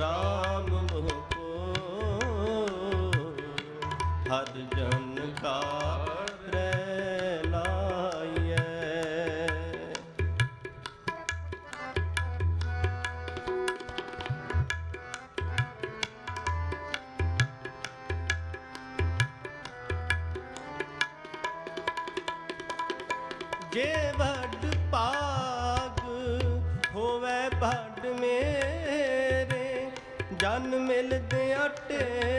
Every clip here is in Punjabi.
RAM ਮੋਹ ਕੋ ਹਰ ਜਨ ਕਾ ਰਹਿ ਲਾਈਐ ਜੇ ਵੱਡ ਭਾਗ ਜਨ ਮਿਲਦੇ ਆਟੇ।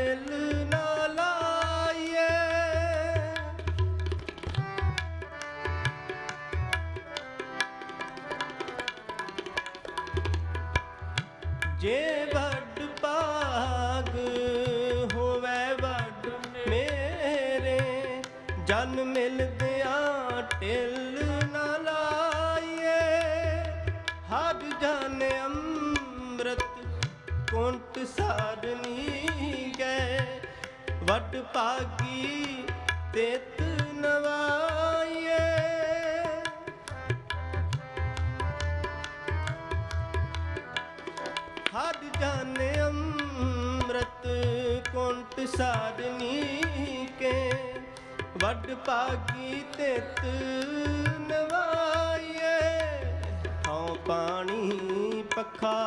ਵੱਡ ਭਾਗੀ ਤੇਤ ਨਵਾਈਏ। ਹਰ ਜਨ ਅੰਮ੍ਰਿਤ ਕੁੰਟ ਸਾਧਨੀ ਕੇ। ਵੱਡ ਭਾਗੀ ਤਿਤ ਨਵਾਈਏ। ਹਉ ਪਾਣੀ ਪਖਾ,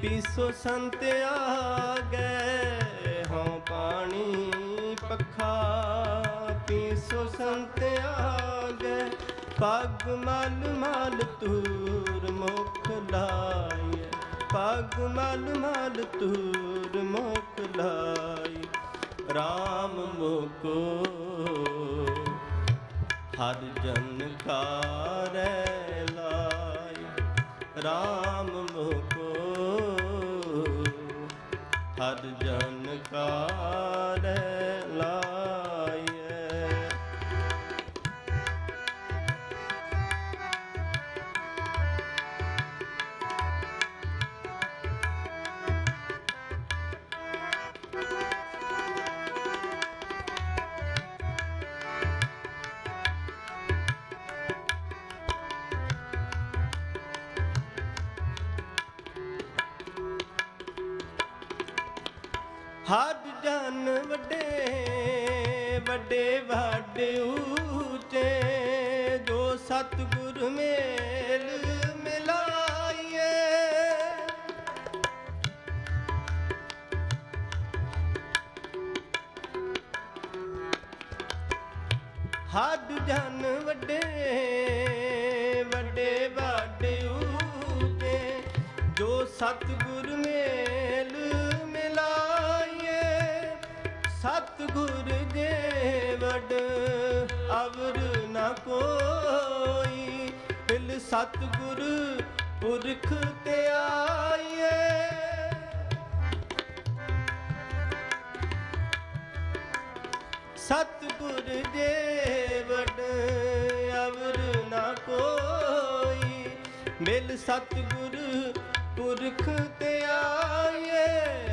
ਪੀਸੋ ਸੰਤ ਆ ਗਏ ਪਾਣੀ ਪੱਖਾ ਪੀਸੋ ਸੰਤ ਆ ਗਏ ਪਗ ਮਲ ਮਲ ਤੂਰ ਮੁਖ ਲਾਏ ਪਗ ਮਲ ਮਲ ਤੂਰ ਮੁਖ ਲਾਈ RAM ਮੁਕੋ, ਹਰ ਜਨ ਕਾ ਰਹਿ RAM ਮੁਕੋ, ਹਰ ਜਨ ਕਾ ਹੱਦ ਜਨ ਵੱਡੇ ਵੱਡੇ ਵੱਡੇ ਉੱਚੇ ਜੋ ਸਤਿਗੁਰ ਮੇਲ ਮਿਲਾਈਏ। ਹੱਦ ਜਨ ਵੱਡੇ ਵੱਡੇ ਵੱਡੇ ਉੱਚੇ ਜੋ ਸਤਿਗੁਰ ਸਤਿਗੁਰ ਜੇ ਵਡ ਅਵਰ ਨ ਕੋਈ। ਪਿਲ ਸਤਿਗੁਰ ਪੁਰਖ ਤੇ ਆਈਏ ਸਤਿਗੁਰ ਜੇ ਵਡ ਅਵਰ ਨਾ ਕੋਈ। ਮਿਲ ਸਤਿਗੁਰ ਪੁਰਖ ਤੇ ਆਏ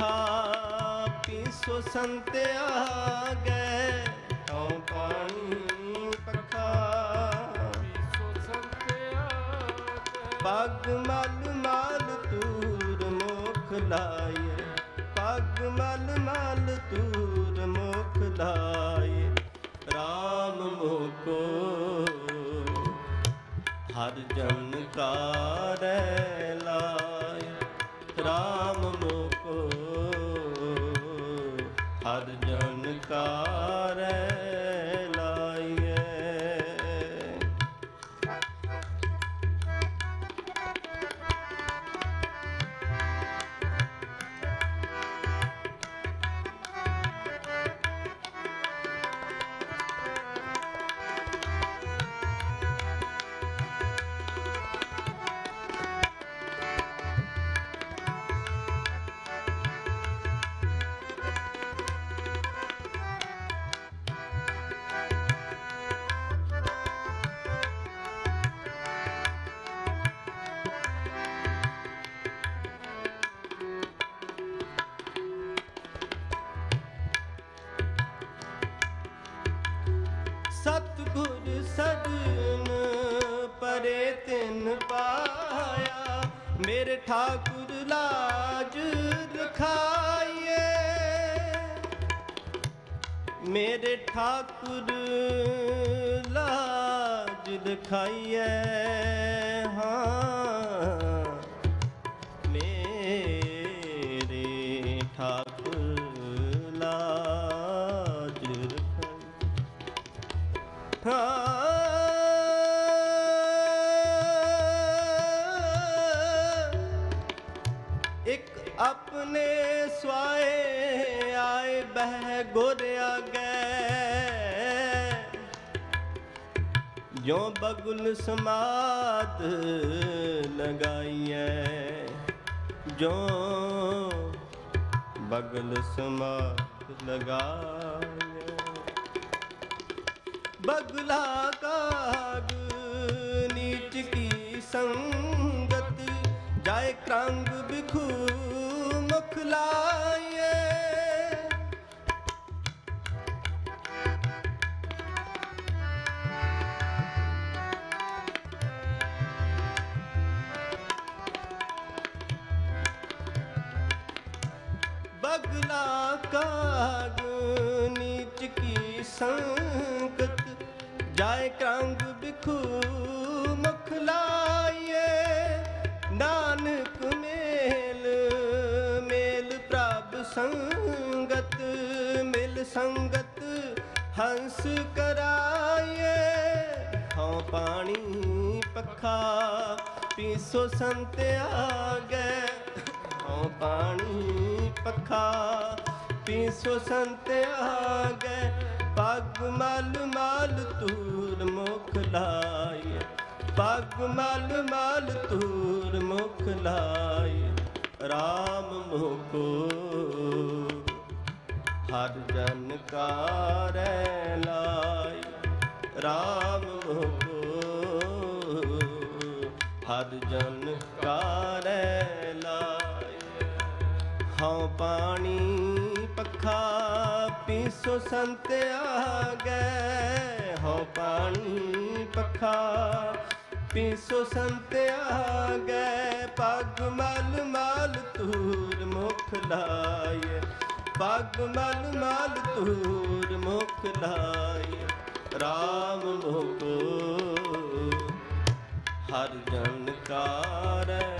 ਪਾਣੀ ਪਖਾ ਪੀਸੋ ਸੰਤ ਆ ਗਏ ਹਉ ਪਾਣੀ ਪਖਾ ਪਗ ਮਲ ਮਲ ਤੂਰ ਮੁਖ ਲਾਏ ਪਗ ਮਲ ਮਲ ਤੂਰ ਮੁਖ ਲਾਏ ਰਾਮ ਮੁਕੋ ਹਰ ਜਨ ਕਾ ਹਰ ਜਨ ਕਾ ਗੁਰ ਸਦਨ ਪਰੇ ਤਿਨ ਪਾਇਆ। ਮੇਰੇ ਠਾਕੁਰ ਲਾਜ ਰਖਾਈਏ ਮੇਰੇ ਠਾਕੁਰ ਲਾਜ ਦਿਖਾਈਏ ਹਾਂ। ਆਪਣੇ ਸਵਾਏ ਆਏ ਬਹਿ ਗੋਰਿਆ ਆਗੇ ਜੋ ਬਗੁਲ ਸਮਾਦ ਲਗਾਈਐ ਜੋ ਬਗਲ ਸਮਾਦ ਲਗਾਈਐ ਬਗਲਾ ਕਾਗ ਨੀਚ ਕੀ ਸੰਗਤ ਜਾਏ ਕ੍ਰੰਗ ਬਿਖੂ ਮੁਖ ਬਗਲਾ ਕਾਗ ਨੀਚ ਕੀ ਸੰਕਤ ਜਾਏ ਕੰਗ ਬਿਖੂ ਮੁਖ ਲਾਈਏ। ਨਾਨਕ ਸੰਗਤ, ਮਿਲ ਸੰਗਤ, ਹੰਸ ਕਰਾਈਏ। ਹਉ ਪਾਣੀ, ਪੱਖਾ, ਪੀਸੋ ਸੰਤ ਆਗੇ। ਹਉ ਪਾਣੀ, ਪੱਖਾ, ਪੀਸੋ ਸੰਤ ਆਗੇ। ਪਗ ਮਲ ਮਲ ਤੂਰ ਮੁਖ ਲਾਏ ਪਗ ਮਲ ਮਲ ਤੂਰ ਮੁਖ ਲਾਏ RAM ਮੁਕੋ ਹਰ ਜਨ ਕਾਰੈ ਲਾਈ RAM ਮੁਕੋ ਹਰ ਜਨ ਕਾਰੈ ਲਾਈ ਹਉ ਪਾਣੀ ਪੱਖਾ ਪੀਸੋ ਸੰਤ ਆਗੇ। ਹਉ ਪਾਣੀ ਪੱਖਾ ਪੀਸੋ ਸੰਤ ਆਗੇ, ਪਗ ਮਲ ਮਲ ਤੂਰ ਮੁਖ ਲਾਏ ਪਗ ਮਲ ਮਲ ਤੂਰ ਮੁਖ ਲਾਏ RAM ਮੁਕੋ, ਹਰ ਜਨ ਕਾਰੈ।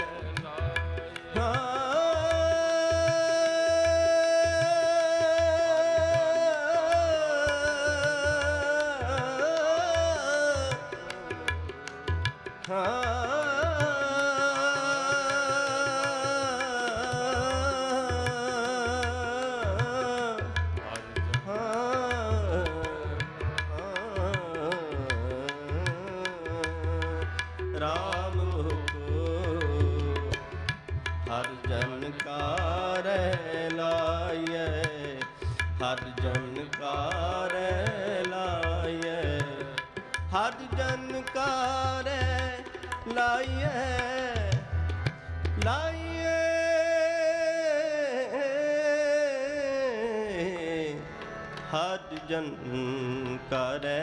ਰਾਮ ਕੋ ਹਰ ਜਨ ਕਾਰੈ ਲਾਇਐ, ਹਰ ਜਨ ਕਾਰੈ ਲਾਇਐ। ਹਰ ਜਨ ਕਾਰੈ ਲਾਇਐ ਲਾਇਐ। ਹਰ ਜਨ ਕਰੈ